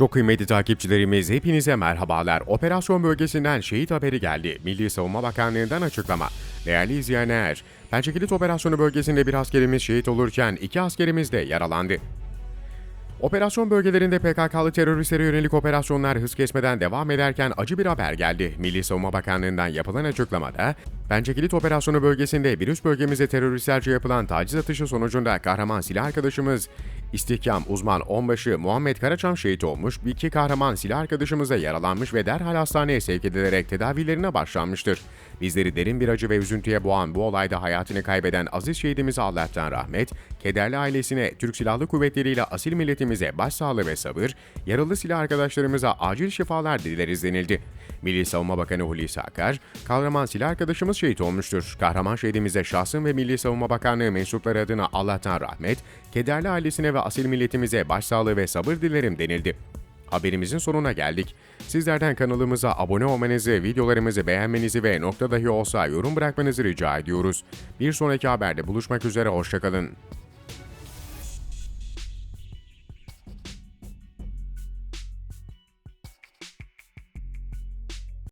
Çok kıymetli takipçilerimiz hepinize merhabalar. Operasyon bölgesinden şehit haberi geldi. Milli Savunma Bakanlığı'ndan açıklama. Değerli izleyenler, Pençekilit Operasyonu bölgesinde bir askerimiz şehit olurken iki askerimiz de yaralandı. Operasyon bölgelerinde PKK'lı teröristlere yönelik operasyonlar hız kesmeden devam ederken acı bir haber geldi. Milli Savunma Bakanlığı'ndan yapılan açıklamada, Pençekilit Operasyonu bölgesinde bir üst bölgemize teröristlerce yapılan taciz atışı sonucunda kahraman silah arkadaşımız İstihkam uzman onbaşı Muhammed Karaçam şehit olmuş, bir iki kahraman silah arkadaşımıza yaralanmış ve derhal hastaneye sevk edilerek tedavilerine başlanmıştır. Bizleri derin bir acı ve üzüntüye boğan bu olayda hayatını kaybeden aziz şehidimize Allah'tan rahmet, kederli ailesine, Türk Silahlı Kuvvetleri ile asil milletimize başsağlığı ve sabır, yaralı silah arkadaşlarımıza acil şifalar dileriz denildi. Milli Savunma Bakanı Hulusi Akar, kahraman silah arkadaşımız şehit olmuştur. Kahraman şehidimize şahsım ve Milli Savunma Bakanlığı mensupları adına Allah'tan rahmet, kederli ailesine ve asil milletimize başsağlığı ve sabır dilerim denildi. Haberimizin sonuna geldik. Sizlerden kanalımıza abone olmanızı, videolarımızı beğenmenizi ve nokta dahi olsa yorum bırakmanızı rica ediyoruz. Bir sonraki haberde buluşmak üzere, hoşçakalın.